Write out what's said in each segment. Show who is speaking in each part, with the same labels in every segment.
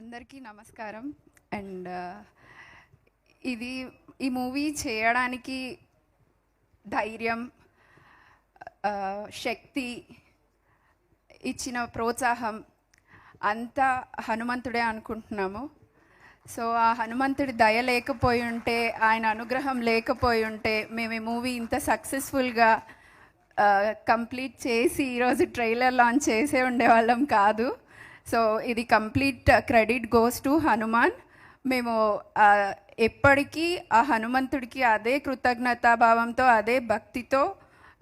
Speaker 1: అందరికీ నమస్కారం. అండ్ ఇది ఈ మూవీ చేయడానికి ధైర్యం శక్తి ఇచ్చిన ప్రోత్సాహం అంతా హనుమంతుడే అనుకుంటున్నాము. సో ఆ హనుమంతుడి దయ లేకపోయి ఉంటే ఆయన అనుగ్రహం లేకపోయి ఉంటే మేము ఈ మూవీ ఇంత సక్సెస్ఫుల్గా కంప్లీట్ చేసి ఈరోజు ట్రైలర్ లాంచ్ చేసే ఉండేవాళ్ళం కాదు. సో ఇది complete credit goes to Hanuman. మేము ఎప్పటికీ ఆ హనుమంతుడికి అదే కృతజ్ఞతాభావంతో అదే భక్తితో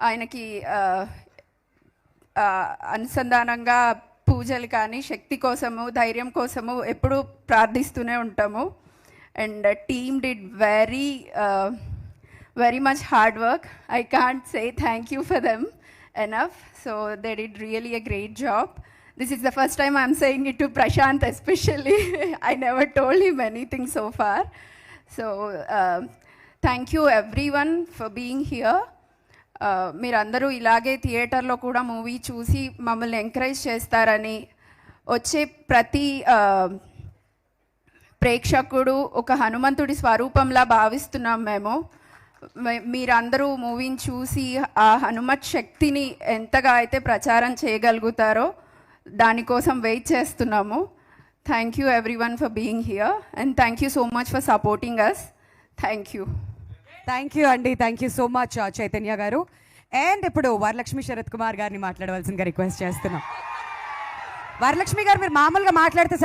Speaker 1: ఆయనకి అనుసంధానంగా పూజలు కానీ శక్తి కోసము ధైర్యం కోసము ఎప్పుడూ ప్రార్థిస్తూనే ఉంటాము. And team did very very much hard work. I can't say thank you for them enough. So they did really a great job. This is the first time I'm saying it to Prashanth especially I never told him anything so far so thank you everyone for being here మీరందరూ ఇలాగే థియేటర్లో కూడా movie చూసి మమ్మల్ని encourage చేస్తారని వచ్చే ప్రతి ప్రేక్షకుడు ఒక హనుమంతుడి స్వరూపంలా భావిస్తున్నాం మేము. మీరందరూ మూవీని చూసి ఆ హనుమత్ శక్తిని ఎంతగా అయితే ప్రచారం చేయగలుగుతారో దానికోసం వెయిట్ చేస్తున్నాము. Thank you everyone for being here and thank you so much for supporting us thank you
Speaker 2: thank you అండి thank you so much Chaitanya garu. And ఇప్పుడు వరలక్ష్మి శరత్ కుమార్ గారిని మాట్లాడవలసిందిగా రిక్వెస్ట్ చేస్తున్నాం. వరలక్ష్మి గారు మీరు మామూలుగా మాట్లాడితే